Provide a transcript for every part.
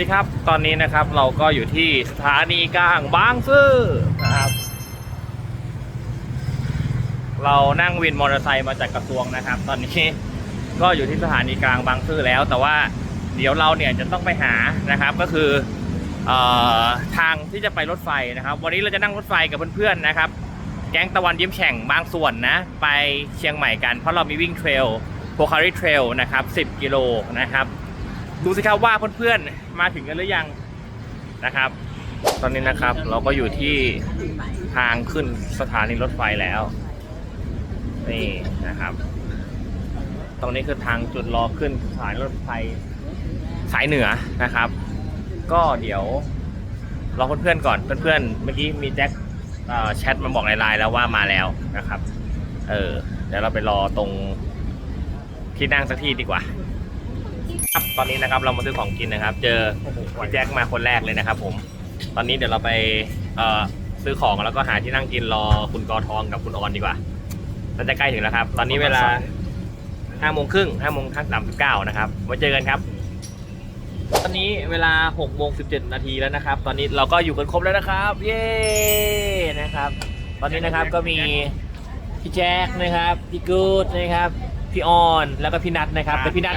วัสดีครับ ตอนนี้นะครับเราก็อยู่ที่สถานีกลางบางซื่อนะครับ เรานั่งวินมอเตอร์ไซค์มาจากกระทรวงนะครับ ตอนนี้ก็อยู่ที่สถานีกลางบางซื่อแล้ว แต่ว่าเดี๋ยวเราเนี่ยจะต้องไปหานะครับก็คือออทางที่จะไปรถไฟนะครับ วันนี้เราจะนั่งรถไฟกับเพื่อนๆนะครับ แก๊งตะวันยิ้มแฉ่งบางส่วนนะ ไปเชียงใหม่กันเพราะเรามีวิ่งเทรลโพคาริเทรลนะครับ 10 กิโลนะครับดูสิครับว่าเพื่อนๆ มาถึงกันหรือยังนะครับ ตอนนี้นะครับเราก็อยู่ที่ทางขึ้นสถานีรถไฟแล้ว นี่นะครับ ตรงนี้คือทางจุดรอขึ้นสถานีรถไฟสายเหนือนะครับ ก็เดี๋ยวรอเพื่อนๆก่อนเพื่อนๆเมื่อกี้มีแจ็คแชทมาบอกในไลน์แล้วว่ามาแล้วนะครับ เออเดี๋ยวเราไปรอตรงที่นั่งสักที่ดีกว่า ครับตอนนี้นะครับเรามาซื้อของกินนะครับ เจอพี่แจ็คมาคนแรกเลยนะครับ ผม ตอนนี้เดี๋ยวเราไปเอ่อซื้อของแล้วก็หาที่นั่งกินรอคุณกอทองกับคุณออนดีกว่าน่าจะใกล้ถึงแล้วครับ ตอนนี้เวลาห้าโมงครึ่งห้าโมงทั้งสามสิบเก้านะครับไว้เจอกันครับ ตอนนี้เวลาหกโมงสิบเจ็ดนาทีแล้วนะครับ ตอนนี้เราก็อยู่กันครบแล้วนะครับ เย้นะครับ ตอนนี้นะครับก็มีพี่แจ็คนะครับ พี่กูดนะครับ พี่ออน แล้วก็พี่นัทนะครับ แต่พี่นัท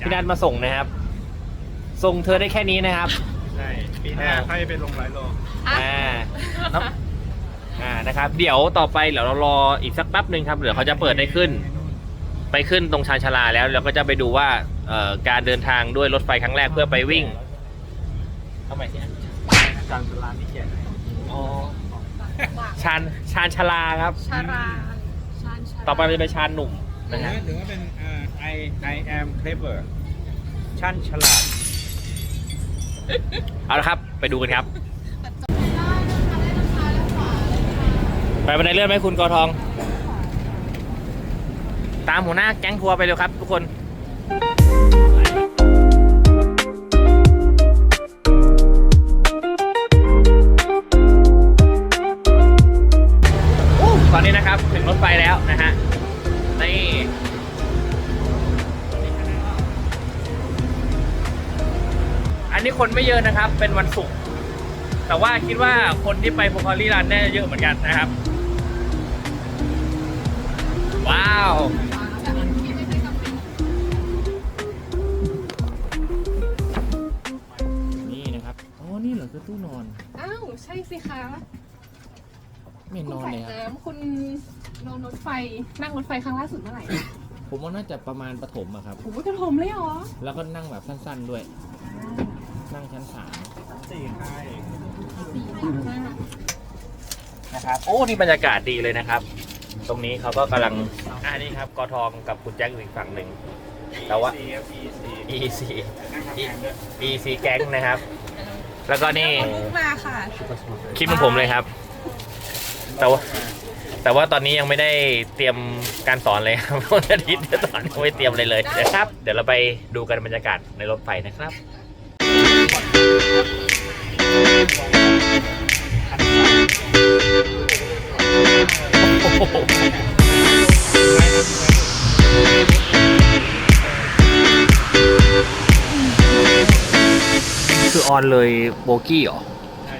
พี่นัทมาส่งนะครับ ส่งเธอได้แค่นี้นะครับ ใช่ปีหน้าค่อยไปลงร้อยโลอ่าน้ำอ่านะครับ เดี๋ยวต่อไปเดี๋ยวเรารออีกสักแป๊บหนึ่งครับเดี๋ยวเขาจะเปิดได้ขึ้น ไปขึ้นตรงชานชาลาแล้วเราก็จะไปดูว่าเอ่อการเดินทางด้วยรถไฟครั้งแรกเพื่อไปวิ่งทำไมสิจางสลานี่เขียนอ๋อชานชานชาลาครับ ชารา ชานชาราต่อไปเราจะไปชานหนุ่มหรือนะฮะว่าหรือว่าเป็นอ่า I I am clever ชั้นฉลาด เอาละครับ ไปดูกันครับ ไปบันไดเลื่อนไหมคุณกอทอง ตามหัวหน้าแก๊งทัวร์ไปเร็วครับทุกคนตอนนี้นะครับ ถึงรถไฟแล้วนะฮะ อันนี้คนไม่เยอะนะครับ เป็นวันศุกร์แต่ว่าคิดว่าคนที่ไปโพคารีรันน่าจะเยอะเหมือนกันนะครับ ว้าว นี่นะครับ อ๋อ นี่เหรอคือตู้นอน อ้าว ใช่สิคะไม่คุณนอนสาเลยยครับ น้ำคุณนอนรถไฟนั่งรถไฟครั้งล่าสุดเมื่อไหร่ผมว่าน่าจะประมาณปฐมอะครับ โอ้โหกระถมเลยเหรอ แล้วก็นั่งแบบสั้นๆด้วย นั่งชั้นสามสี่ใครดีมากนะครับ โอ้ นี่บรรยากาศดีเลยนะครับ ตรงนี้เขาก็กำลัง อ่านี่ครับ กอทองกับคุณแจ็คอยู่อีกฝั่งหนึ่ง แต่ว่าสี่ครับ EC EC นั่งทำงานด้วย EC แก๊งนะครับ แล้วก็นี่มุกมาค่ะ คลิปของผมเลยครับ แต่ว่าแต่ว่าตอนนี้ยังไม่ได้เตรียมการสอนเลยครับวันอาทิตย์จะสอนยังไม่เตรียมเลยเลยนะครับ เดี๋ยวเราไปดูกันบรรยากาศในรถไฟนะครับ คือออนเลยโบกี้เหรอใช่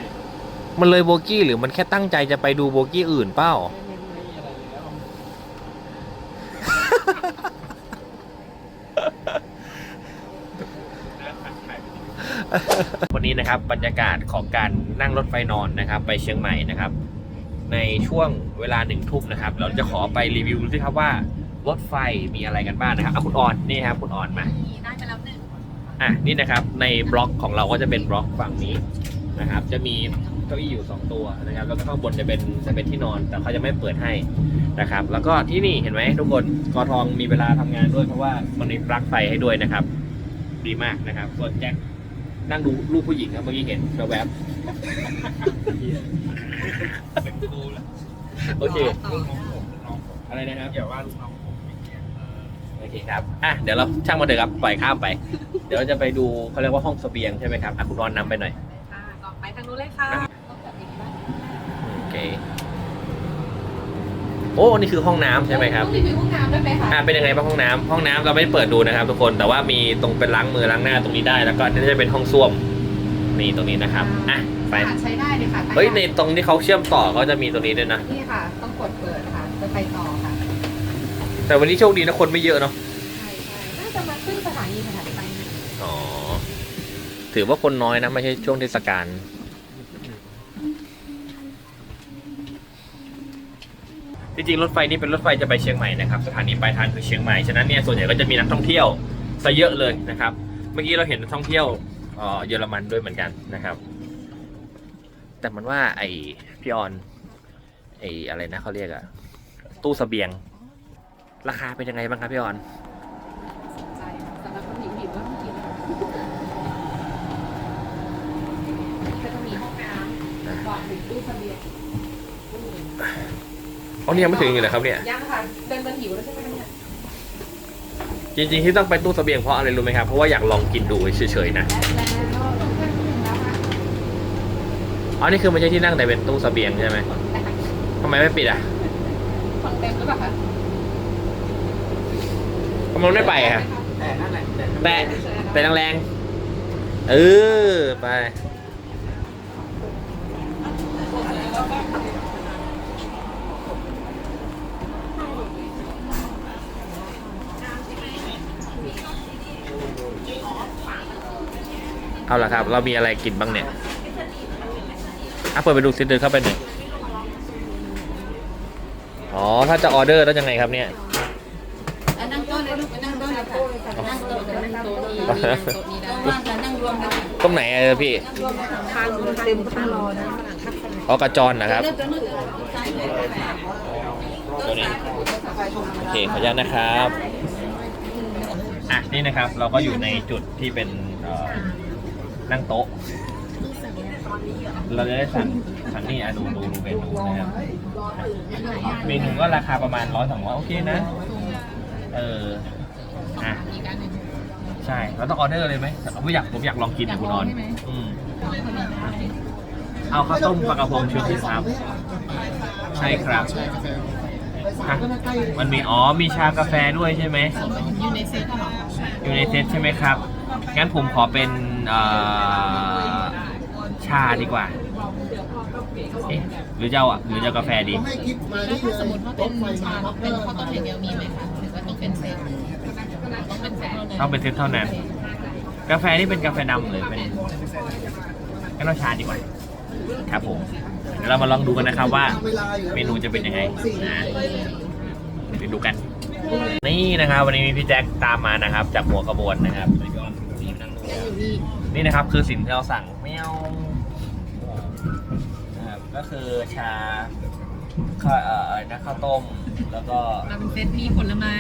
มันเลยโบกี้หรือมันแค่ตั้งใจจะไปดูโบกี้อื่นเปล่า ไม่ไม่มีอะไรแล้วน่าถ่ายถ่ายไปดิ วันนี้นะครับบรรยากาศของการนั่งรถไฟนอนนะครับ ไปเชียงใหม่นะครับ ในช่วงเวลาหนึ่งทุ่มนะครับ เราจะขอไปรีวิวดูสิครับว่ารถไฟมีอะไรกันบ้างนะครับอะคุณออนนี่ครับคุณออนมาได้ไปแล้วหนึ่งอะนี่นะครับในบล็อกของเราก็จะเป็นบล็อกฝั่งนี้นะครับ จะมีเก้าอี้อยู่ 2 ตัวนะครับ แล้วก็ข้างบนจะเป็นจะเป็นที่นอน แต่เขาจะไม่เปิดให้นะครับ แล้วก็ที่นี่เห็นไหมทุกคนกอทองมีเวลาทำงานด้วยเพราะว่ามันมีปลั๊กไฟให้ด้วยนะครับ ดีมากนะครับส่วนแจ็ค นั่งดูรูปผู้หญิงครับเมื่อกี้เห็นแวบเป็นครูแล้วๆโอเค ลูกน้องผมลูกน้องผมอะไรนะครับ อย่าว่าลูกน้องผมไม่เกี่ยวเออโอเคครับ อะ เดี๋ยวเราช่างมาเถอะครับ ปล่อยข้ามไป เดี๋ยวเราจะไปดูเขาเรียกว่าห้องเสบียงใช่ไหมครับ อะคุณออนนำไปหน่อย ค่ะต่อไปทางนู้นเลยค่ะต้องแบบนี้บ้าง โอเค โอ้นี่คือห้องน้ำใช่ไหมครับ ต้องรีวิวห้องน้ำได้ไหมคะอ่าเป็นยังไงบ้างห้องน้ำห้องน้ำเราไม่ได้เปิดดูนะครับ ทุกคนแต่ว่ามีตรงเป็นล้างมือล้างหน้าตรงนี้ได้แล้วก็นี่จะเป็นห้องส้วมนี่ตรงนี้นะครับอะไปค่ะใช้ได้เลยค่ะเฮ้ยในตรงที่เขาเชื่อมต่อเขาจะมีตรงนี้ด้วยนะนี่ค่ะ ต้องกดเปิดค่ะ จะไปต่อค่ะ แต่วันนี้โชคดีนะคนไม่เยอะเนาะใช่ใช่น่าจะมาขึ้นสถานีสถานีไปนะ อ๋อถือว่าคนน้อยนะไม่ใช่ช่วงเทศกาล จริงๆรถไฟนี่เป็นรถไฟจะไปเชียงใหม่นะครับสถานีปลายทางคือเชียงใหม่ฉะนั้นเนี่ยส่วนใหญ่ก็จะมีนักท่องเที่ยวซะเยอะเลยนะครับ เมื่อกี้เราเห็นนักท่องเที่ยวเยอรมันด้วยเหมือนกันนะครับ แต่มันว่าไอ้พี่ออนไอ้อะไรนะเขาเรียกอะตู้เสบียง ราคาเป็นยังไงบ้างครับพี่ออนจสำหรับคนหิวหิวก็ต้องกินก็จะมีห้องน้ำก่อนถึงตู้เสบียง อ๋อนี่ยังไม่ถึงอยู่เลยครับเนี่ย ยังค่ะเดินบนหิวแล้วใช่ไหมคะเนี่ยจริงๆที่ต้องไปตู้เสบียงเพราะอะไรรู้ไหมครับ เพราะว่าอยากลองกินดูเฉยๆนะและแล้วต้องเพื่อนถึงแล้วค่ะอ๋อ นี่คือไม่ใช่ที่นั่งแต่เป็นตู้เสบียงใช่ไหมแต่ค่ะทำไมไม่ปิดอะฟังเต็มหรือเปล่าคะทำไมไม่ไปอะ แต่นั่นแหละแต่แต่แต่แรงๆเออ ไป เอาละครับ เรามีอะไรกินบ้างเนี่ยอะเปิดไปดูซิเดินเข้าไปหน่อยอ๋อ ถ้าจะออเดอร์แล้วยังไงครับเนี่ยนั่งโต๊ะเลยลูกนั่งโต๊ะเลยค่ะนั่งโต๊ะเลยนั่งโต๊ะนี้นั่งโต๊ะนี้ได้ว่างกันนั่งรวมกันตรงไหนอะพี่เองรอนะอ๋อกระจรนะครับตัวนี้ โอเค ขออนุญาตนะครับ อะ นี่นะครับ เราก็อยู่ในจุดที่เป็นเอ่อ นั่งโต๊ะ เราจะได้สั่งสั่งนี่อะดูดูดูเมนูนะครับเมนูก็ราคาประมาณร้อยสองร้อยโอเคนะ เอออะใช่เราต้องออเดอร์เลยไหมผมอยากผมอยากลองกินนะคุณออนอืมเอาข้าวต้มปลากระพงชุดที่สามใช่ครับฮะมันมีอ๋อมีชากาแฟด้วยใช่ไหมอยู่ในเซ็ตเหรออยู่ในเซตใช่ไหมครับ งั้นผมขอเป็นเอ่อ ชาดีกว่าเอ๊ะหรือจะเอาอะหรือจะเอากาแฟดี แล้วถ้าสมมติว่าเป็นชาเป็นข้าวต้มอย่างเดียวมีไหมคะหรือว่าต้องเป็นเซ็ตต้องเป็นเซ็ตเท่านั้นต้องเป็นเซตเท่านั้น กาแฟนี่เป็นกาแฟดำหรือเป็นงั้นเราชาดีกว่า ครับผมเดี๋ยวเรามาลองดูกันนะครับว่า เมนูจะเป็นยังไงนะเดี๋ยวดูกัน นี่นะครับ วันนี้มีพี่แจ็คตามมานะครับ จากหัวขบวนนะครับ นี่ก็นี่นั่งดูนี่นะครับคือสิ่งที่เราสั่งแมวนะครับก็คือชาข้าวเอ่ออะไรนะข้าวต้ม แล้วก็มาเป็นเซ็ตมีผลไม้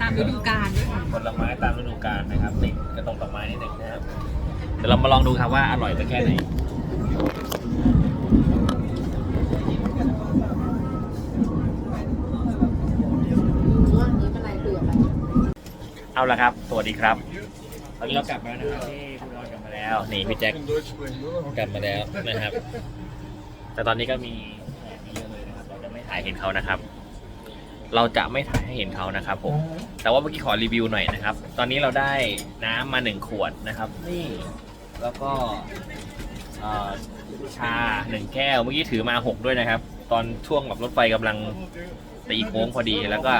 ตามฤดูกาลด้วยค่ะผลไม้ตามฤดูกาลนะครับติดกระตงดอกไม้นิดหนึ่งนะครับเดี๋ยวเรามาลองดูครับว่าอร่อยสักแค่ไหนเอาละครับ สวัสดีครับ ตอนนี้เรากลับมาแล้วนะครับนี่คุณรอนกลับมาแล้ว นี่พี่แจ็คกลับมาแล้วนะครับ แต่ตอนนี้ก็มีแขกเยอะเลยนะครับ เราจะไม่ถ่ายเห็นเขานะครับ เราจะไม่ถ่ายให้เห็นเขานะครับผม แต่ว่าเมื่อกี้ขอรีวิวหน่อยนะครับ ตอนนี้เราได้น้ำมาหนึ่งขวดนะครับ นี่ แล้วก็ชาหนึ่งแก้ว เมื่อกี้ถือมาหกด้วยนะครับ ตอนช่วงแบบรถไฟกำลังตีโค้งพอดีแล้วก็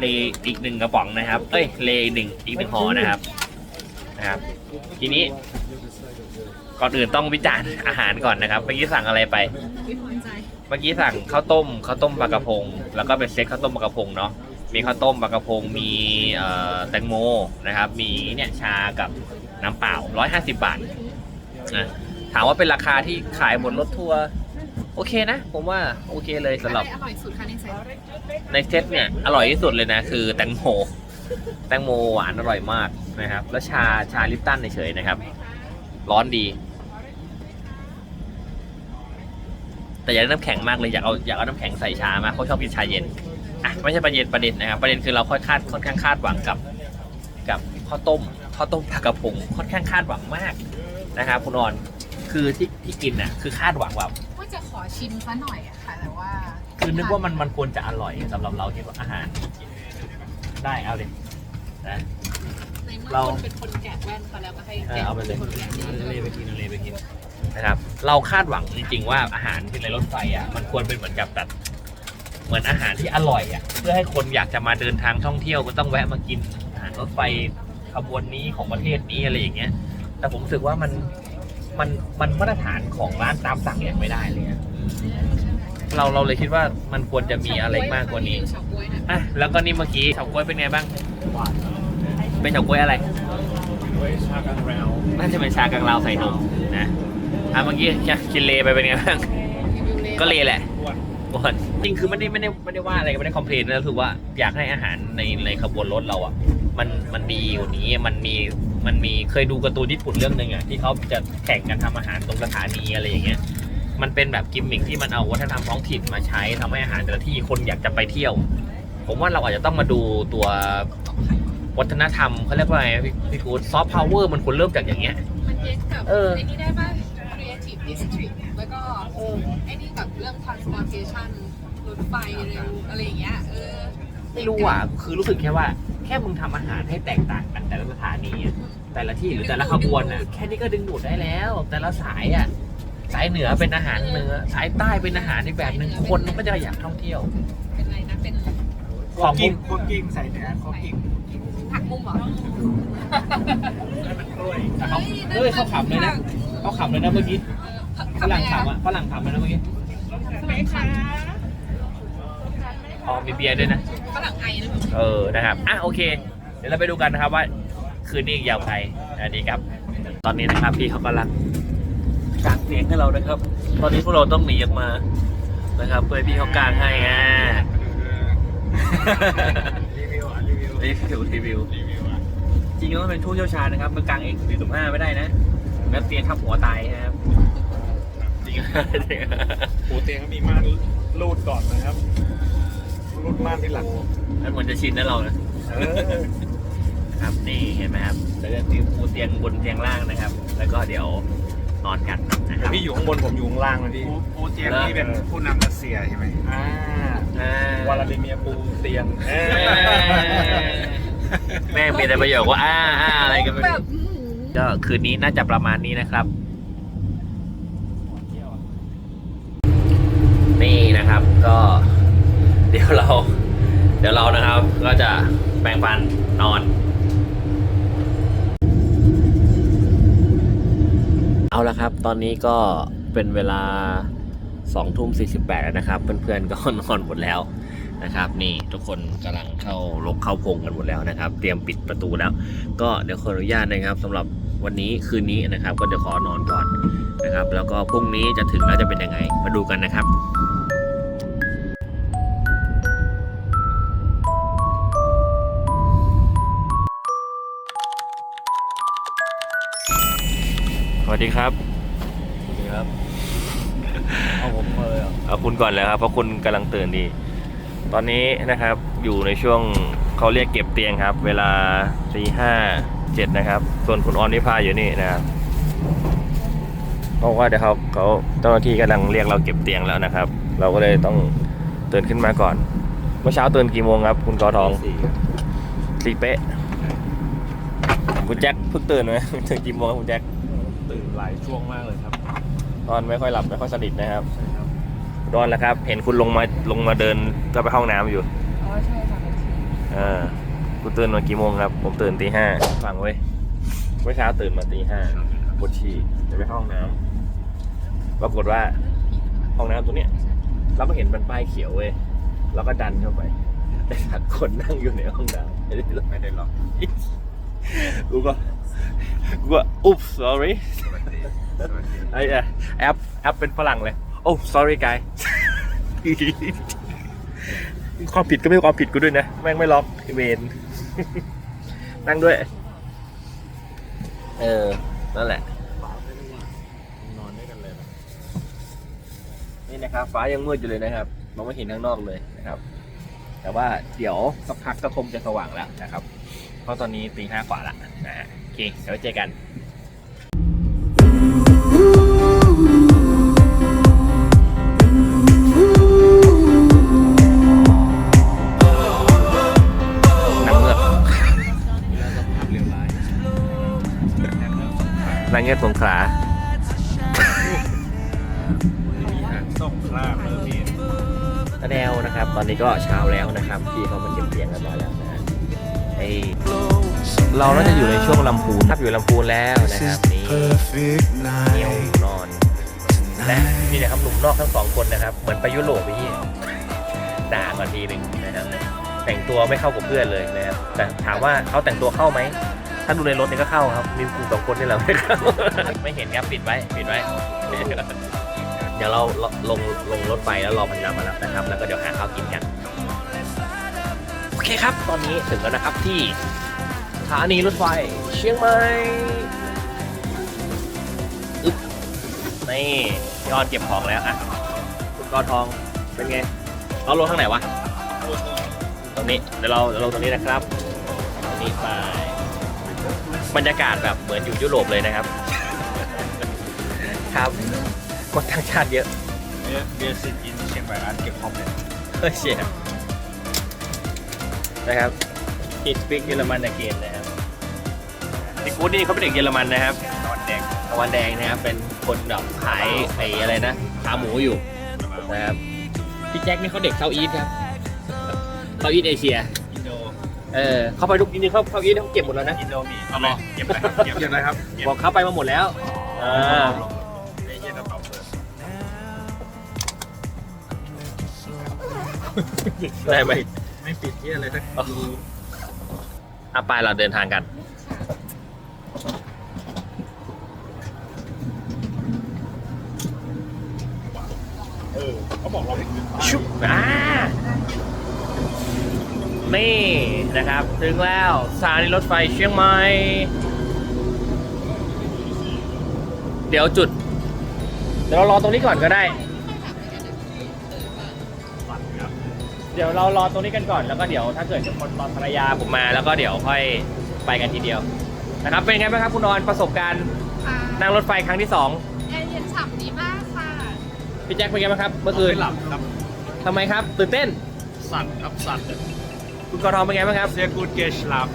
เลอีกหนึ่งกระป๋องนะครับ เอ้ยเลอหนึ่งอีกหนึ่งห่อนะครับนะครับ ทีนี้ ก่อนอื่นต้องวิจารณ์อาหารก่อนนะครับเมื่อกี้สั่งอะไรไป เมื่อกี้สั่งข้าวต้มข้าวต้มปลากระพง แล้วก็เป็นเซ็ตข้าวต้มปลากระพงเนาะมีข้าวต้มปลากระพงมีเอ่อแตงโมนะครับ มีเนี่ยชากับน้ำเปล่า 150 บาทนะถามว่าเป็นราคาที่ขายบนรถทัวร์ โอเคนะ ผมว่าโอเคเลยสำหรับอร่อยสุดค่ะในเซ็ตในเซตเนี่ยอร่อยที่สุดเลยนะ คือแตงโม แตงโมหวานอร่อยมากนะครับ แล้วชาชาลิปตันเฉยๆนะครับ ร้อนดี แต่อยากได้น้ำแข็งมากเลยอยากเอาอยากเอาน้ำแข็งใส่ชามากเขาชอบกินชาเย็นอะไม่ใช่ประเด็นประเด็นนะครับ ประเด็นคือเราค่อนคาดค่อนข้างคาดหวังกับ กับข้าวต้มข้าวต้มปลากระพงค่อนข้างคาดหวังมากนะครับคุณออนคือที่ที่กินน่ะคือคาดหวังแบบว่า จะขอชิมซะหน่อยอะค่ะแต่ว่าคือนึกว่ามันมันควรจะอร่อยสำหรับเราที่ว่าอาหารได้เอาเลยนะ ในเมื่อเรา คนเป็นคนแกะแว่นไปแล้วก็ให้เออแกะเอาไปเลยคนแกะเองเอาเลยไปกินเอาเลยไปกินนะครับ เราคาดหวังจริงๆว่าอาหารที่ในรถไฟอะมันควรเป็นเหมือนกับแบบเหมือนอาหารที่อร่อยอะเพื่อให้คนอยากจะมาเดินทางท่องเที่ยวก็ต้องแวะมากินอาหารรถไฟขบวนนี้ของประเทศนี้อะไรอย่างเงี้ย แต่ผมรู้สึกว่ามัน มันมันมาตรฐานของร้านตามสั่งอย่างไม่ได้เลยอะเราเราเลยคิดว่ามันควรจะมีอะไรมากกว่านี้อะแล้วก็นี่เมื่อกี้เฉาก๊วยเป็นไงบ้าง เป็นเฉาก๊วยอะไร ไว้ชากันแรวน่าจะเป็นชากังลาวใส่นมนะอะเมื่อกี้กินเลไปเป็นไงบ้าง ก็เลแหละ อ้วนอ้วนจริงคือไม่ได้ไม่ได้ไม่ได้ว่าอะไรไม่ได้คอมเพลนนะคือว่าอยากให้อาหารในในขบวนรถเราอะ มันมันดีกว่านี้มันมีมันมีเคยดูการ์ตูนญี่ปุ่นเรื่องหนึ่งอะที่เขาจะแข่งกันทำอาหารตรงสถานีอะไรอย่างเงี้ยมันเป็นแบบกิมมิคที่มันเอาวัฒนธรรมท้องถิ่นมาใช้ทำให้อาหารแต่ละที่คนอยากจะไปเที่ยว ผมว่าเราอาจจะต้องมาดูตัววัฒนธรรมเขาเรียกว่าไงพี่พี่ทูดซอฟต์พาวเวอร์มันควรเริ่มจากอย่างเงี้ยมันเย็นกับเออไอ้นี่ได้ป่ะ creative district แล้วก็ไอ้นี่กับเรื่อง transportation รถไฟเร็วอะไรอย่างเงี้ยเออไม่รู้อะคือรู้สึกแค่ว่าแค่มึงทำอาหารให้แตกต่างกันแต่ละสถานีอะแต่ละที่หรือแต่ละขบวนอะแค่นี้ก็ดึงดูดได้แล้ว แต่ละสายอะสายเหนือเป็นอาหารเหนือสายใต้เป็นอาหารในแบบหนึ่งคนมันก็จะอยากท่องเที่ยวเป็นอะไรนะเป็นของมุมพวกกิ้งใส่เนื้อพวกกิ้งผักมุมเหรอนั่นมันกล้วยเขาเอ้ยเขาขำเลยนะเขาขำเลยนะเมื่อกี้เออฝรั่งขำอะฝรั่งขำเลยนะเมื่อกี้ฝรั่งขอ๋อมีเบียร์ด้วยนะำ ฝรั่งไอนะเออนะครับอะโอเค เดี๋ยวเราไปดูกันนะครับว่าคืนนี้ยาวไกลอันนี้ครับ ตอนนี้นะครับพี่เขากำลังกางเตียงให้เรานะครับ ตอนนี้พวกเราต้องหนีออกมานะครับ เพื่อให้พี่เขากางให้อะรีวิวอะรีวิวรีวิวรีวิวรีวิวอะจริงๆต้องเป็นผู้เชี่ยวชาญนะครับมากางเองสี่ถึงห้าไม่ได้นะแล้วเตียงทับหัวตายนะครับจริงปูเตียงก็มีม่านรูดก่อนนะครับ รูดม่านที่หลังมันเหมือนจะชินนะเรานะเออครับนี่เห็นไหมครับเราจะตีปูเตียงบนเตียงล่างนะครับ แล้วก็เดี๋ยวนอนกันนะคเดี๋ยรัวบพี่อยู่ข้างบนผมอยู่ข้างล่างนะพี่ปูเตียงนี่เป็นผู้นำรัสเซียใช่ไหมอ่าอ่าวลาดิเมียร์ปูเตียงเอเอ้ยแม่งมีแต่ประโยคว่าอ้าอ้าอะไรกันไม่แบรู้บก็คืนนี้น่าจะประมาณนี้นะครับ นี่นะครับก็ เดี๋ยวเรา เดี๋ยวเรานะครับ ก็จะแปรงฟันนอน เอาละครับ ตอนนี้ก็เป็นเวลา2ทุ่ม48แล้วนะครับ เพื่อนๆก็นอนหมดแล้วนะครับ นี่ทุกคนกำลังเข้าลกเข้าพงกันหมดแล้วนะครับ เตรียมปิดประตูแล้ว ก็เดี๋ยวขออนุญาตนะครับสำหรับวันนี้คืนนี้นะครับ ก็เดี๋ยวขอนอนก่อนนะครับ แล้วก็พรุ่งนี้จะถึงแล้วจะเป็นยังไงมาดูกันนะครับ วัสดีครับสวัสดีครับ เอาผมเลยอะเอาคุณก่อนเลยครับเพราะคุณกำลังตื่นดี ตอนนี้นะครับอยู่ในช่วงเขาเรียกเก็บเตียงครับ เวลาตีห้าเจ็ดนะครับ ส่วนคุณออนนิพาอยู่นี่นะครับเพราะว่าเดี๋ยวเขาเขาเจ้าหน้าที่กำลังเรียกเราเก็บเตียงแล้วนะครับ เราก็เลยต้องตื่นขึ้นมาก่อน เมื่อเช้าตื่นกี่โมงครับ คุณกอทอง สี่เป๊ะคุณแจ็คเพิ่งตื่นไหมตื่นกี่โมงครับคุณแจ็คตื่น หลายช่วงมากเลยครับนอนไม่ค่อยหลับไม่ค่อยสนิทนะครับนอนแล้วครับ เห็นคุณลงมาลงมาเดินก็ไปห้องน้ำอยู่อ๋อใช่ค่ะอ่าคุณตื่นมากี่โมงครับ ผมตื่นตีห้าฟังไว้ยเมื่อเช้าตื่นมาตีห้าปวดฉี่จะไปเข้าห้องน้ำปรากฏว่าห้องน้ำตรงเนี้ยเราก็เห็นเป็นป้ายเขียวเว้ยเราก็ดันเข้าไปแต่สัตว์คนนั่งอยู่ในห้องน้ำไม่ได้หรอกไม่ได้หรอกกูก็ กูก็อุ๊บ sorry สวัสดีสวัสดีไอ้อะแอปแอปเป็นฝรั่งเลยโอ้ sorry guy ความผิดก็ไม่ใช่ความผิดกูด้วยนะ แม่งไม่ล็อกไอ้เวนนั่งด้วย เออ นั่นแหละ นอนด้วยกันเลยนะนี่นะครับ ฟ้ายังมืดอยู่เลยนะครับ มองไม่เห็นข้างนอกเลยนะครับ แต่ว่าเดี๋ยวสักพักก็คงจะสว่างแล้วนะครับ เพราะตอนนี้ตีห้ากว่าละนะฮะโอ เคเดี๋ยวเจอกันนางเงือกสงขลาสงลาเมอร์เตะแนวนะครับ ตอนนี้ก็เช้าแล้วนะครับ พี่เขามันเก็บเตียงกันมาแล้วนะไอ เราน่าจะอยู่ในช่วงลำพูนครับอยู่ลำพูนแล้วนะครับนี่ perfect เนียว night นอนและนี่นะครับหนุ่มนอกทั้งสองคนนะครับ เหมือนไปยุโรปไปที่ด่าก่อนทีหนึ่งนะครับแต่งตัวไม่เข้ากับเพื่อนเลยนะครับแต่ถามว่าเขาแต่งตัวเข้าไหมถ้าดูในรถนี่ก็เข้าครับ มีกูสองคนนี่แหละไม่เข้าไม่เห็นครับปิดไว้ปิดไว้เดี๋ยวเราลงลงรถไฟแล้วรอพันยามารับนะครับ แล้วก็เดี๋ยวหาข้าวกินกันโอเคครับ ตอนนี้ถึงแล้วนะครับที่ส ถานีรถไฟ เชียงใหม่อึ๊บนี่ยอดเก็บของแล้วอะคุณกอทองเป็นไงเราลงทางไหนวะ ตรงนี้เดี๋ยวเราเดี๋ยวลงตรงนี้นะครับตรงนี้ไปบรรยากาศแบบเหมือนอยู่ยุโรปเลยนะครับ ครับคนต่างชาติเยอะเนี่ยเบียร์ซินอินเชียงใหม่ร้านเก็บคอมเนี่ยเฮ้ยเชียนะครับ He speak เยอรมัน again นะครับ ไอ้กูดนี่เขาเป็นเด็กเยอรมันนะครับตอนแดงตะวันแดงนะครับเป็นคนแบบขายไอ้อะไรนะขาหมูอยู่นะครับพี่แจ็คนี่เขาเด็กเซาท์อีสครับเซาท์อีสเอเชียอินโดเออเขาไปทุกจริงๆเขาเซาท์อีสเขาเก็บหมดแล้วนะอินโดมีเอาไหมเก็บเลยครับเก็บเก็บเลยครับเก็บบอกเขาไปมาหมดแล้วอ่าไอ้เหี้ยกระเป๋าเปิดได้ไหมไม่ปิดเหี้ยอะไรสักดูอะไปเราเดินทางกัน บอกเราให้ขึ้นป้ายชุบอ่านี่นะครับ ถึงแล้วสถานีรถไฟเชียงใหม่ เดี๋ยวจุด เดี๋ยวเรารอตรงนี้ก่อนก็ได้ ปั่นครับเดี๋ยวเรารอตรงนี้กันก่อนแล้วก็เดี๋ยวถ้าเกิดจะคนตอนภรรยาผมมาแล้วก็เดี๋ยวค่อยไปกันทีเดียวนะครับเป็นไงบ้างครับคุณนอนประสบการณ์ค่ะนั่งรถไฟครั้งที่สอง แอร์เย็นฉ่ำดีมากค่ะ พี่แจ็คเป็นไงบ้างครับ เมื่อคืนไม่หลับครับทำไมครับ ตื่นเต้น สั่นครับสั่นคุณกรทองเป็นไงบ้างครับเซียกูดเกชลับ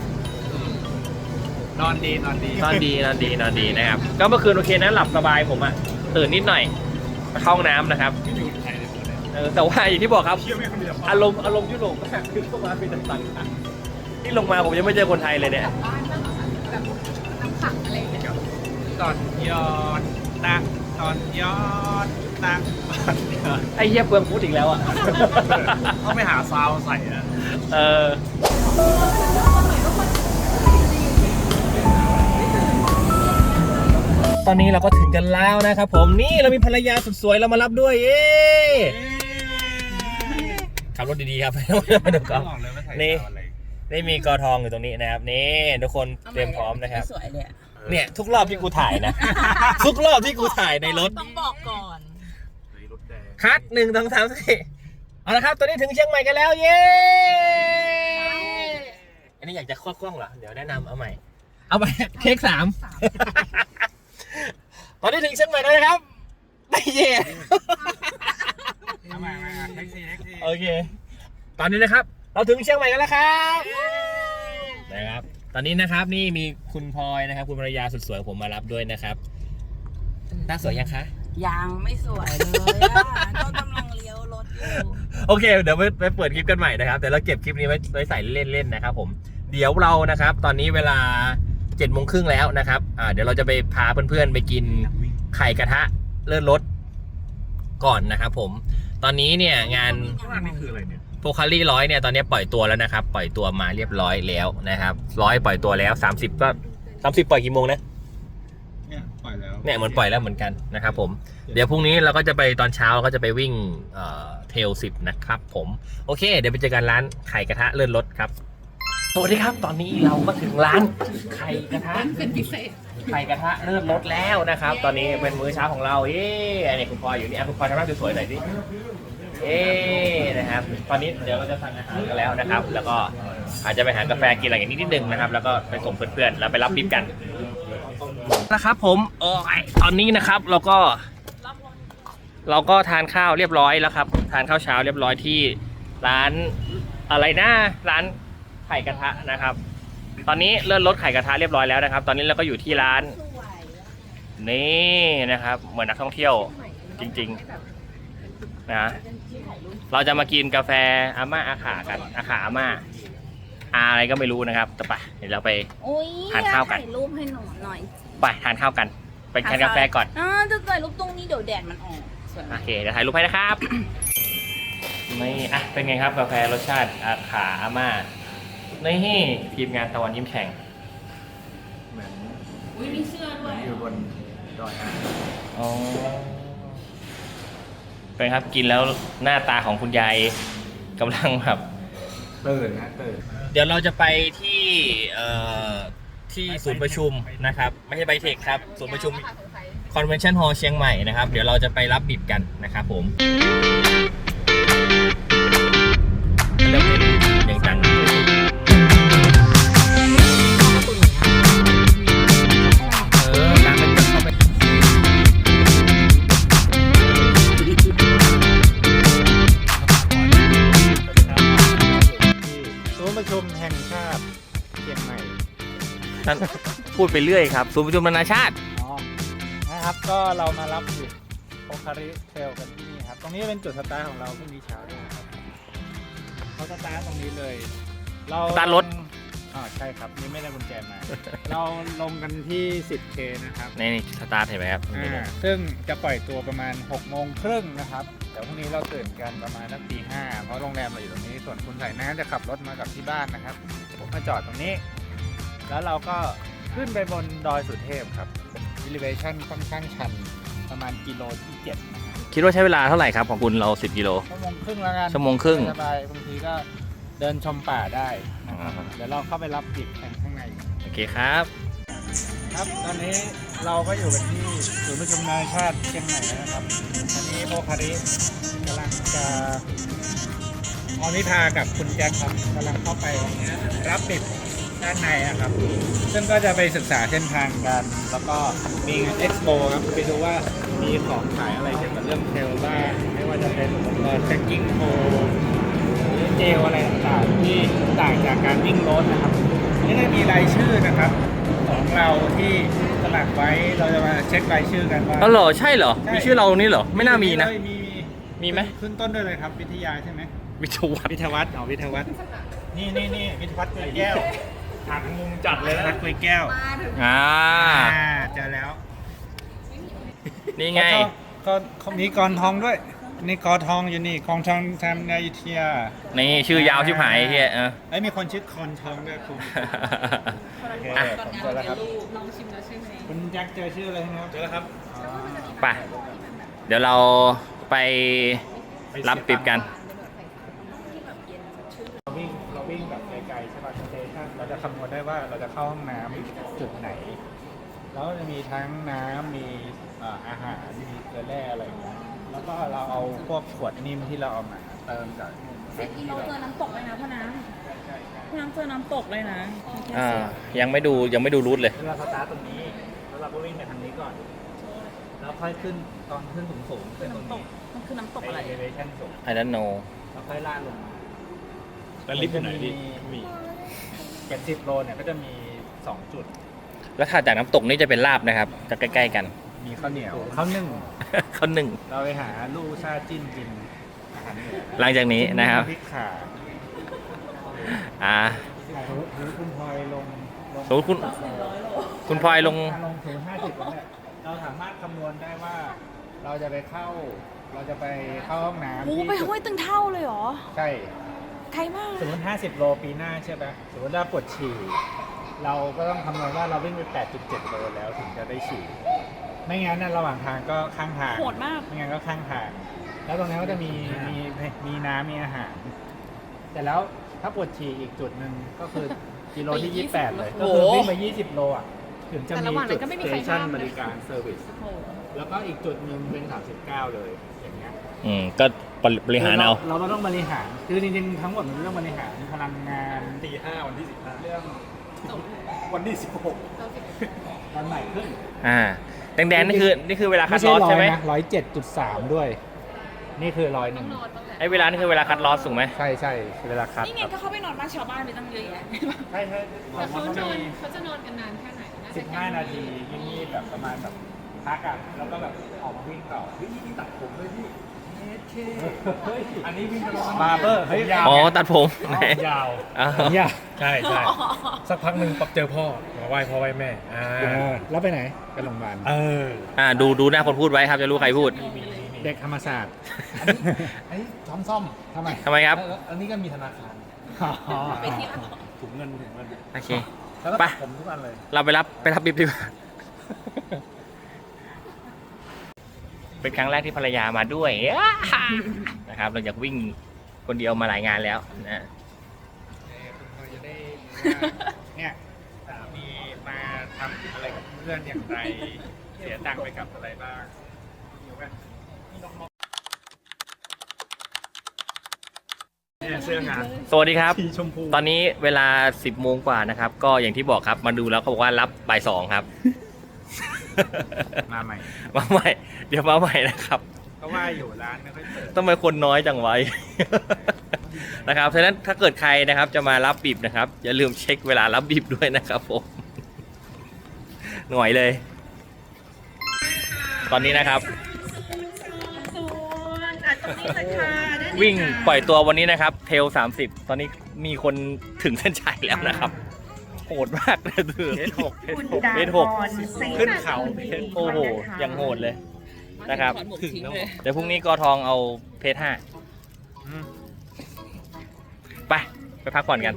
นอนดีนอนดีนอนดีนอนดีนอนดีนะครับ ก็เมื่อคืนโอเคนะหลับสบายผมอะตื่นนิดหน่อยมาเข้าห้องน้ำนะครับไม่อยู่ไทยเลยตัวเนี่ยเออแต่ว่าอย่างที่บอกครับเชื่อไหมคนเดียวอารมณ์อารมณ์ยุโรปมากคือเข้ามาเป็นต่างๆที่ลงมาผมยังไม่เจอคนไทยเลยเนี่ยแบบบ้านนั่งแบบน้ำขังอะไรอย่างเงี้ยตอนยอนตักตอนยอนตักตอ นยอนไอ้เหี้ยเปลืองพูดอีกแล้วอะต้องไปหาซาวใส่อะเออ ตอนนี้เราก็ถึงกันแล้วนะครับผมนี่เรามีภรรยาสุดสวยเรามารับด้วยเย้ขับรถดีๆครับมาดูกล้องบอกเลยว่าใส่นี่ซาวอะไรนี่มีกอทองอยู่ตรงนี้นะครับนี่ทุกคนเตรียมพร้อมนะครับ สวยเลยอะเนี่ย ทุกรอบที่กูถ่ายนะ ทุกรอบที่กูถ่ายในรถ ต้องบอกก่อนเฮ้ยรถแดง คัดหนึ่งสองสามสี่เอาละครับ ตอนนี้ถึงเชียงใหม่กันแล้ว เย้อันนี้อยากจะคว้างๆเหรอ เดี๋ยวแนะนำเอาใหม่ เอาไปเค้กสาม ตอนนี้ถึงเชียงใหม่แล้วนะครับ ไม่เย่ทำไมไม่แท็กซี่แท็กซี่โอเค ตอนนี้นะครับ เราถึงเชียงใหม่กันแล้วครับ นะครับ ตอนนี้นะครับนี่มีคุณพลอยนะครับ คุณภรรยาสุดสวยผมมารับด้วยนะครับหน้าสวยยังคะ ยังไม่สวยเลยอะก็กำลังเลี้ยวรถอยู่ โอเค เดี๋ยวไปไปเปิดคลิปกันใหม่นะครับแต่เราเก็บคลิปนี้ไว้ไว้ใส่เล่นๆนะครับผมเดี๋ยวเรานะครับ ตอนนี้เวลา7จ็ดโมงครึ่งแล้วนะครับอ่าเดี๋ยวเราจะไปพาเพื่อนๆไปกินไข่กระทะเลื่อนรถก่อนนะครับผม ตอนนี้เนี่ยงานข้างล่างนี่คืออะไรเนี่ยโพคารี่ร้อยเนี่ยตอนนี้ปล่อยตัวแล้วนะครับ ปล่อยตัวมาเรียบร้อยแล้วนะครับร้อยปล่อยตัวแล้ว 30 ก็ 30 ปล่อยกี่โมงนะ เนี่ยปล่อยแล้ว เนี่ยเหมือนปล่อยแล้วเหมือนกันนะครับผม เดี๋ยวพรุ่งนี้เราก็จะไปตอนเช้าเราก็จะไปวิ่งเอ่อเทลสิบนะครับผมโอเค เดี๋ยวไปเจอกันร้านไข่กระทะเลื่อนรถครับสวัสดีครับตอนนี้เราก็ถึงร้านไข่กระทะเป็นพิเศษไข่กระทะเลื่อนรถแล้วนะครับ ตอนนี้เป็นมื้อเช้าของเราเอ๊ะอันนี้คุณพลอยอยู่นี่อะคุณพลอยทำหน้าสวยๆหน่อยสิเอ๊ะนะครับ ตอนนี้เดี๋ยวเราจะสั่งอาหารกันแล้วนะครับ แล้วก็อาจจะไปหากาแฟกินอะไรอย่างนี้นิดนึงนะครับ แล้วก็ไปส่งเพื่อนๆแล้วไปรับบิ๊บกัน นะครับผมโอ้ยตอนนี้นะครับเราก็ เราก็ทานข้าวเรียบร้อยแล้วครับ ทานข้าวเช้าเรียบร้อยที่ร้านอะไรนะร้านไข่กระทะนะครับ ตอนนี้เลื่อนรถไข่กระทะเรียบร้อยแล้วนะครับ ตอนนี้เราก็อยู่ที่ร้าน นี่นะครับ เหมือนนักท่องเที่ยวจริง ๆ นะ เราจะมากินกาแฟอาม่าอาขากันอาขาอาม่าอาอะไรก็ไม่รู้นะครับแต่ไปเดี๋ยวเราไปโอ้ยทานข้าวกัน ถ่ายรูปให้หนูหน่อย ไปทานข้าวกัน ไปทานกาแฟก่อนอ่าจะถ่ายรูปตรงนี้เดี๋ยวแดดมันออกสวยโอมากเคเดี๋ยวถ่ายรูปให้นะครับนี่อะเป็นไงครับกาแฟรสชาติอาขาอาม่านี่ทีมงานตะวันยิ้มแฉ่งเหมือนอุ้ยมีเสื้อด้วยอยู่บนดอยอ่างอ๋อเป็นครับกินแล้วหน้าตาของคุณยายกำลังแบบตื่นนะตื่นเดี๋ยวเราจะไปที่เอ่อ ที่ศูนย์ประชุมนะครับ ไม่ใช่ไบเทคครับศูนย์ประชุม Convention Hall เชียงใหม่นะครับ เดี๋ยวเราจะไปรับบิบกันนะครับผมเริ่มเป็นอย่ ท่านพูดไปเรื่อยครับศูนย์ประชุมนานาชาติ อ๋อนะครับก็เรามารับอยู่โอคาริเทลกันที่นี่ครับ ตรงนี้เป็นจุดสตาร์ทของเราพรุ่งนี้เช้าด้วยนะครับเขาสตาร์ทตรงนี้เลย เราสตาร์ทรถอ่าใช่ครับนี่ไม่ได้กุญแจมา เราลงกันที่ 10K นะครับนี่นี่สตาร์ทเห็นไหมครับอ่าซึ่งจะปล่อยตัวประมาณ6โมงครึ่งนะครับเดี๋ยวพรุ่งนี้เราตื่นกันประมาณสักตีห้าเพราะโรงแรมเราอยู่ตรงนี้ส่วนคุณสายน้ำจะขับรถมากับที่บ้านนะครับผมมาจอดตรงนี้ แล้วเราก็ขึ้นไปบนดอยสุเทพครับ elevation ค่อนข้างชันประมาณกิโลที่เจ็ดนะครับคิดว่าใช้เวลาเท่าไหร่ครับของคุณเรา 10กิโล ชั่วโมงครึ่งแล้วกันชั่วโมงครึ่ง สบายๆบางทีก็เดินชมป่าได้นะครับอ่า เดี๋ยวเราเข้าไปรับอีกข้างใน โอเคครับ ครับ ตอนนี้เราก็อยู่กันที่ศูนย์ประชุมนานาชาติเชียงใหม่แล้วนะครับตอนนี้โบคาริกำลังจะออนิทากับคุณแจ็คครับกำลังเข้าไปรับบิด ด้านในอะครับ ซึ่งก็จะไปศึกษาเส้นทางกัน แล้วก็มีงานเอ็กซ์โปครับ ไปดูว่ามีของขายอะไรเกี่ยวกับเรื่องเทรลบ้างไม่ว่าจะเป็นอุปกรณ์เทรคกิ้งโพหรือเจลอะไรต่างๆ ที่ต่างจากการวิ่งรถนะครับนี่ได้มีรายชื่อนะครับ ของเราที่สลักไว้เราจะมาเช็ครายชื่อกันว่าอ๋อเหรอใช่เหรอ มีชื่อเราตรงนี้เหรอ ไม่น่ามีนะเลยมีมีไหม ขึ้นต้นด้วยเลยครับวิทยาใช่ไหม วิทยวัฒน์วิทยาวัฒน์อ๋อวิทยาวัฒน์นี่นี่นี่วิทยาวัฒน์กุยแก้ว หักมุมจัดเลยวิทยาวัฒน์กุยแก้วมาถึงอ่า อ่าเจอแล้วนี่ไง แล้วก็ก็มีกรทองด้วย นี่กรทองอยู่นี่กรทองทำในอยุธยานี่ชื่อยาวชิบหายไอ้เฮียเออ ไอ้ยมีคนชื่อคอนทองด้วยคุณโอเคอะผมเจอแล้วครับลองชิมแล้วใช่ไหมคุณแจ็คเจอชื่ออะไรนะครับเจอแล้วครับ ไป เดี๋ยวเราไปรับปิบกัน เราวิ่งเราวิ่งแบบไกลๆใช่ป่ะสเตชันเรา จะคำนวณได้ว่าเราจะเข้าห้องน้ำจุดไหน แล้วจะมีทั้งน้ำมีเอ่ออาหารมีเกลือแร่อะไรอย่างเงี้ยแล้วก็เราเอาพวกขวดนิ่มที่เราเอามาเติมจากเซตอีโลเจอน้ำตกเลยนะพ่อน้ำพ่อน้ำเจอน้ำตกเลยนะอ่ายังไม่ดูยังไม่ดูรูทเลย เราสตาร์ทตรงนี้ แล้วเราก็วิ่งไปทางนี้ก่อน แล้วค่อยขึ้นตอนขึ้นสูงๆขึ้นตรงนี้มันคือน้ำตกไปอะไร เอเลชั่นสูง I don't know แล้วค่อยล่าลงมา แล้วลิฟต์อยู่ไหนดิมี เจ็ดสิบโลเนี่ยก็จะมีสองจุด แล้วถัดจากน้ำตกนี่จะเป็นลาบนะครับจะใกล้ ๆ กัน มีข้าวเหนียวข้าวนึ่งเขาหนึ่ง เราไปหาลูกชาจิ้นกินอาหารเหนือหลังจากนี้นะครับ พริกขาอ่าถือถือคุณพลอยลงลงสมมติคุณ คุณพลอยลงลงถึงห้าสิบแล้วเนี่ยเราสามารถคำนวณได้ว่า เราจะไปเข้า เราจะไปเข้าห้องน้ำโอ้ที่ไปห้วยตึงเท่าเลยเหรอ ใช่ ไกลมาก สมมติ 50 โลปีหน้าใช่ไหมสมมติว่าปวดฉี่ เราก็ต้องคำนวณว่าเราวิ่งไป 8.7 โลแล้วถึงจะได้ฉี่ ไม่งั้นนะระหว่างทางก็ข้างทาง โหดมาก ไม่งั้นก็ข้างทาง แล้วตรงนี้ก็จะมีมีมีน้ำมีอาหาร แต่แล้วถ้าปวดฉี่อีกจุดหนึ่งก็คือ กิโลที่28เลยก็คือวิ่งไป 20 โลอะถึงจะแต่มีระหว่างนั้จุดนก็ไม่มีสใครเตชันห้ามนะบริการเซอร์วิสโอ้โห แล้วก็อีกจุดหนึ่งเป็น 39 เลย อย่างเงี้ยอืมก็บริหารเอา เราเราต้องบริหาร คือจริงๆทั้งหมดมันเรื่องบริหารพลังงานตีห้าวันที่สิบห้าเรื่องวันที่สิบหกวันใหม่ขึ้น อ่าแดงๆนี่คือนี่คือเวลาคัดลอสใช่ไหมร้อยเจ็ดจุดสามด้วย นี่คือร้อยหนึ่งไอ้เวลานี่คือเวลาคัดลอสถูกไหมใช่ใช่เวลาคัดนี่ไงก็เข้าไปนอนบ้านชาวบ้านไปตั้งเยอะแยะใช่ใช่แต่เขานอนเขาจะนอนกันนานแค่ไหนน่าสิจะบห้านาทียี่นี่แบบประมาณแบบพักอะแล้วก็แบบออกมาวิ่งต่อเฮ้ยนี่ตัดผมเลยพี่เฮ้ย อันนี้วิ่งไปบาร์เบอร์เฮ้ยยาวอ๋อตัดผมยาวอ่าผมยาวใช่ใช่สักพักหนึ่งปั๊บเจอพ่อมาไหว้พ่อไหว้แม่อ่าแล้วไปไหนไปโรงพยาบาลเอออ่าดูดูหน้าคนพูดไว้ครับจะรู้ใครพูดเด็กธรรมศาสตร์ไอ้ท้องซ่อมทำไมทำไมครับแล้วอันนี้ก็มีธนาคารไปเที่ยวถุงเงินถุงเงินโอเค แล้วก็ไป ผมทุกอันเลย เราไปรับไปรับบิบดีกว่า เป็นครั้งแรกที่ภรรยามาด้วยนะครับเราอยากวิ่งคนเดียวมาหลายงานแล้วนะเราจะได้เนี่ยสามีมาทำอะไรกับเพื่อนอย่างไรเสียตังค์ไปกับอะไรบ้างอยู่กันเนี่ยเสื้องานสวัสดีครับ สีชมพู ตอนนี้เวลา 10โมงกว่านะครับ ก็อย่างที่บอกครับ มาดูแล้วเขาบอกว่ารับบ่ายสองครับ มาใหม่มาใหม่ เดี๋ยวมาใหม่นะครับ ก็ว่าอยู่ร้านไม่ค่อยเปิดทำไมคนน้อยจังไว้ นะครับฉะนั้นถ้าเกิดใครนะครับ จะมารับบีบนะครับ อย่าลืมเช็คเวลารับบีบด้วยนะครับผม หน่วยเลย ตอนนี้นะครับวิ่งปล่อยตัววันนี้นะครับ เทล 30 ตอนนี้มีคนถึงเส้นชัยแล้วนะครับ โหดมากเลยคือเพจหกเพจหกเพจหกขึ้นเขาเพจโอ้โหยังโหดเลย นะครับถึงแล้วเดี๋ยวพรุ่งนี้กอทองเอาเพจห้าอืมไป ไปพักผ่อนกัน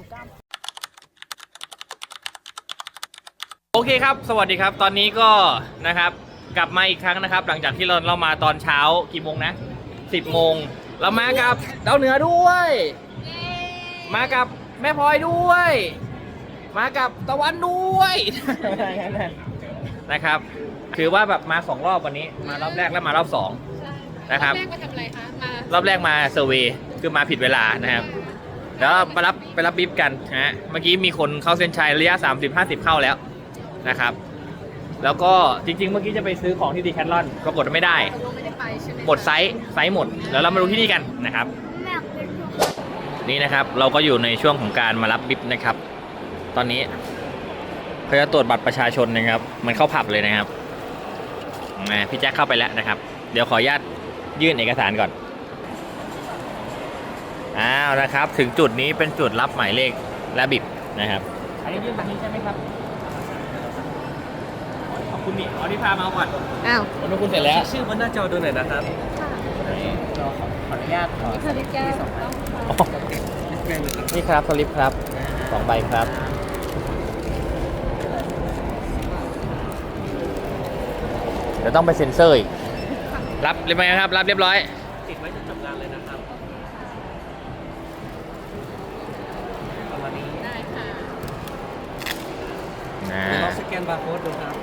โอเคครับ สวัสดีครับ ตอนนี้ก็นะครับกลับมาอีกครั้งนะครับ หลังจากที่เราเรามาตอนเช้ากี่โมงนะ10โมงเรามากับดาวเหนือด้วย มากับแม่พลอยด้วย มากับตะวันด้วยนะครับคือว่าแบบมาสองรอบวันนี้ มารอบแรกแล้วมารอบสองนะครับ แรกมาทำอะไรคะมารอบแรกมาเซอร์เวย์คือมาผิดเวลานะครับแล้วไปรับไปรับบิฟกันนะฮะเมื่อกี้มีคนเข้าเส้นชัยระยะ 30 50 เข้าแล้วนะครับ แล้วก็จริง ๆ เมื่อกี้จะไปซื้อของที่ดีแคทลอนปรากฏว่าไม่ได้ ตกลงไม่ได้ไปใช่ไหมหมดไซส์ไซส์หมด แล้วเรามาดูที่นี่กันนะครับ นี่นะครับ เราก็อยู่ในช่วงของการมารับบิฟนะครับ ตอนนี้เขาจะตรวจบัตรประชาชนนะครับมันเข้าผับเลยนะครับนะพี่แจ็คเข้าไปแล้วนะครับ เดี๋ยวขออนุญาตยื่นเอกสารก่อนอ้าวนะครับ ถึงจุดนี้เป็นจุดรับหมายเลขและบิบนะครับอันนี้ยื่นทางนี้ใช่ไหมครับขอบคุณนี่เอาที่พามาเอาก่อนอ้าววันนี้คุณเสร็จแล้ว ชื่อบนหน้าจอดูหน่อยนะครับเราขอขออนุญาตขอสวัสดีจ้านี่ครับสลิปครับสองใบครับ เดี๋ยวต้องไปเซ็นเซอร์อีก รับเรียบร้อยครับ รับเรียบร้อย ติดไว้จนจบงานเลยนะครับประมาณนี้ได้ค่ะนะเดี๋ยวลองสแกนบาร์โค้ดดูครับ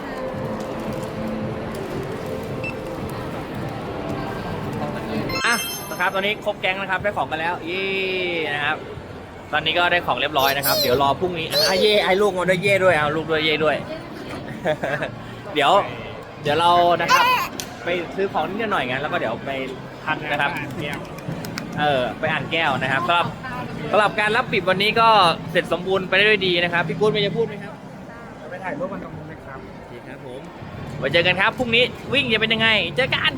อะนะครับ ตอนนี้ครบแก๊งนะครับ ได้ของกันแล้วเย่นะครับ ตอนนี้ก็ได้ของเรียบร้อยนะครับ เดี๋ยวรอพรุ่งนี้อะเย่ไอ้ลูกมาด้วยเย่ด้วย เอาลูกด้วยเย่ด้วย เดี๋ยวเดี๋ยวเรานะครับ ไปซื้อของนิดหน่อยกันแล้วก็เดี๋ยวไปพักนะครับ เออไปอ่านแก้วนะครับสำหรับสำหรับการรับปิดวันนี้ก็เสร็จสมบูรณ์ไปได้ด้วยดีนะครับ พี่กุ้นมีจะพูดไหมครับไปถ่ายรูปกันตรงนู้นนะครับดีครับผมไว้เจอกันครับพรุ่งนี้วิ่งจะเป็นยังไง เจอกัน